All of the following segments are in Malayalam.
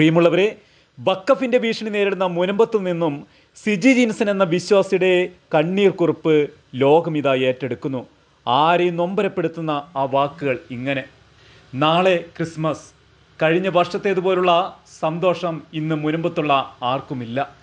പ്രിയമുള്ളവരെ ബക്കഫിന്റെ ഭീഷണി നേരിടുന്ന മുനമ്പത്തു നിന്നും സിജി ജീൻസൻ എന്ന വിശ്വാസിയുടെ കണ്ണീർ കുറിപ്പ് ലോകമിതാ ഏറ്റെടുക്കുന്നു. ആരെയും നൊമ്പരപ്പെടുത്തുന്ന ആ വാക്കുകൾ ഇങ്ങനെ. നാളെ ക്രിസ്മസ്. കഴിഞ്ഞ വർഷത്തേതുപോലുള്ള സന്തോഷം ഇന്ന് മുനമ്പത്തുള്ള ആർക്കുമില്ല.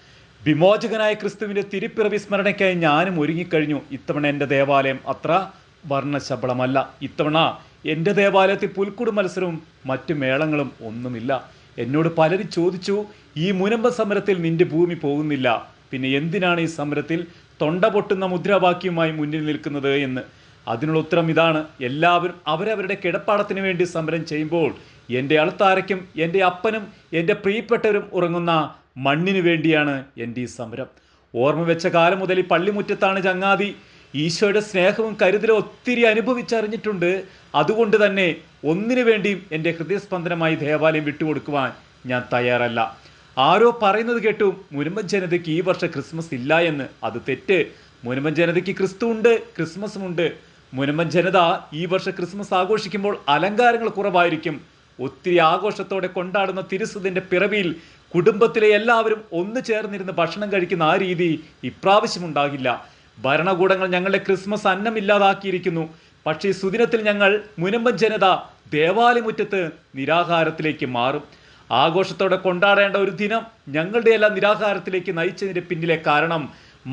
വിമോചകനായ ക്രിസ്തുവിന്റെ തിരുപ്പിറവി സ്മരണയ്ക്കായി ഞാനും ഒരുങ്ങിക്കഴിഞ്ഞു. ഇത്തവണ എന്റെ ദേവാലയം അത്ര വർണശബളമല്ല. ഇത്തവണ എന്റെ ദേവാലയത്തിൽ പുൽക്കുടു മത്സരവും മറ്റു മേളങ്ങളും ഒന്നുമില്ല. എന്നോട് പലരും ചോദിച്ചു ഈ മുനമ്പ സമരത്തിൽ നിന്റെ ഭൂമി പോകുന്നില്ല. പിന്നെ എന്തിനാണ് ഈ സമരത്തിൽ തൊണ്ട പൊട്ടുന്ന മുദ്രാവാക്യവുമായി മുന്നിൽ നിൽക്കുന്നത്? എന്ന്. അതിനുള്ള ഉത്തരം ഇതാണ്. എല്ലാവരും അവരവരുടെ കിടപ്പാടത്തിന് വേണ്ടി സമരം ചെയ്യുമ്പോൾ എന്റെ അളുത്താരയ്ക്കും എന്റെ അപ്പനും എന്റെ പ്രിയപ്പെട്ടവരും ഉറങ്ങുന്ന മണ്ണിനു വേണ്ടിയാണ് എന്റെ ഈ സമരം. ഓർമ്മ വെച്ച കാലം മുതൽ ഈ പള്ളിമുറ്റത്താണ് ചങ്ങാതി. ഈശോയുടെ സ്നേഹവും കരുതലും ഒത്തിരി അനുഭവിച്ചറിഞ്ഞിട്ടുണ്ട്. അതുകൊണ്ട് തന്നെ ഒന്നിനു വേണ്ടിയും എന്റെ ഹൃദയസ്പന്ദനമായി ദേവാലയം വിട്ടുകൊടുക്കുവാൻ ഞാൻ തയ്യാറല്ല. ആരോ പറയുന്നത് കേട്ടു മുനമ്പൻ ജനതയ്ക്ക് ഈ വർഷം ക്രിസ്മസ് ഇല്ല എന്ന്. അത് തെറ്റ്. മുനമ്പൻ ജനതയ്ക്ക് ക്രിസ്തു ഉണ്ട് ക്രിസ്മസും ഉണ്ട് മുനമ്പൻ ജനത ഈ വർഷം ക്രിസ്മസ് ആഘോഷിക്കുമ്പോൾ അലങ്കാരങ്ങൾ കുറവായിരിക്കും. ഒത്തിരി ആഘോഷത്തോടെ കൊണ്ടാടുന്ന തിരുസുതിന്റെ പിറവിയിൽ കുടുംബത്തിലെ എല്ലാവരും ഒന്നു ചേർന്നിരുന്ന് ഭക്ഷണം കഴിക്കുന്ന ആ രീതി ഇപ്രാവശ്യം ഉണ്ടാകില്ല. ഭരണകൂടങ്ങൾ ഞങ്ങളുടെ ക്രിസ്മസ് അന്നം ഇല്ലാതാക്കിയിരിക്കുന്നു. പക്ഷേ സുദിനത്തിൽ ഞങ്ങൾ മുനമ്പൻ ജനത ദേവാലയമുറ്റത്ത് നിരാഹാരത്തിലേക്ക് മാറും. ആഘോഷത്തോടെ കൊണ്ടാടേണ്ട ഒരു ദിനം ഞങ്ങളുടെ എല്ലാം നിരാഹാരത്തിലേക്ക് നയിച്ചതിന്റെ പിന്നിലെ കാരണം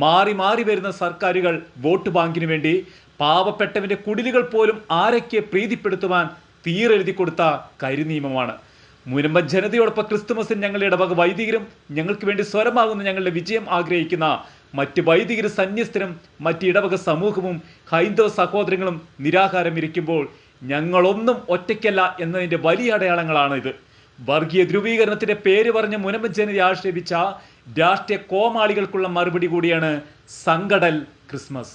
മാറി മാറി വരുന്ന സർക്കാരുകൾ വോട്ട് ബാങ്കിന് വേണ്ടി പാവപ്പെട്ടവന്റെ കുടിലുകൾ പോലും ആരൊക്കെ പ്രീതിപ്പെടുത്തുവാൻ തീരെഴുതി കൊടുത്ത കരിനിയമമാണ്. മുനമ്പൻ ജനതയോടൊപ്പം ക്രിസ്തുമസ് ഞങ്ങളുടെ ഇടവക വൈദികരും ഞങ്ങൾക്ക് വേണ്ടി സ്വരമാകുന്ന ഞങ്ങളുടെ വിജയം ആഗ്രഹിക്കുന്ന മറ്റ് വൈദികർ സന്യസ്തരും മറ്റ് ഇടവക സമൂഹവും ഹൈന്ദവ സഹോദരങ്ങളും നിരാഹാരം ഇരിക്കുമ്പോൾ ഞങ്ങളൊന്നും ഒറ്റയ്ക്കല്ല എന്നതിന്റെ വലിയ അടയാളങ്ങളാണ് ഇത്. വർഗീയ ധ്രുവീകരണത്തിന്റെ പേര് പറഞ്ഞ് മുനമ്പൻ ജനതയെ ആക്ഷേപിച്ച രാഷ്ട്രീയ കോമാളികൾക്കുള്ള മറുപടി കൂടിയാണ് സങ്കടൽ ക്രിസ്മസ്.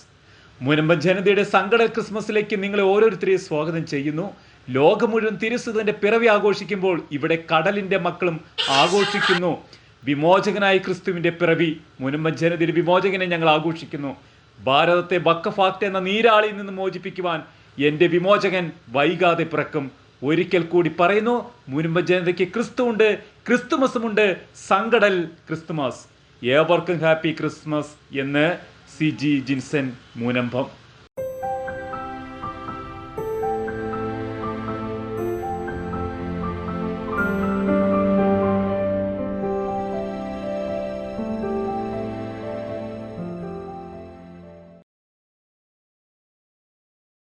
മുനമ്പൻ ജനതയുടെ സങ്കടൽ ക്രിസ്മസിലേക്ക് നിങ്ങളെ ഓരോരുത്തരെയും സ്വാഗതം ചെയ്യുന്നു. ലോകം മുഴുവൻ തിരുസുതന്റെ പിറവി ആഘോഷിക്കുമ്പോൾ ഇവിടെ കടലിന്റെ മക്കളും ആഘോഷിക്കുന്നു. വിമോചകനായ ക്രിസ്തുവിന്റെ പിറവി മുനമ്പൻ ജനതിന് വിമോചകനെ ഞങ്ങൾ ആഘോഷിക്കുന്നു. ഭാരതത്തെ ബക്കഫാക്ട് എന്ന നീരാളിയിൽ നിന്ന് മോചിപ്പിക്കുവാൻ എന്റെ വിമോചകൻ വൈകാതെ പിറക്കും. ഒരിക്കൽ കൂടി പറയുന്നു മുൻപ് ജനതയ്ക്ക് ക്രിസ്തു ഉണ്ട് ക്രിസ്തുമസുമുണ്ട് സങ്കടൽ ക്രിസ്തുമസ്. ഏവർക്കും ഹാപ്പി ക്രിസ്മസ് എന്ന് സി ജി ജിൻസൻ മൂനമ്പം.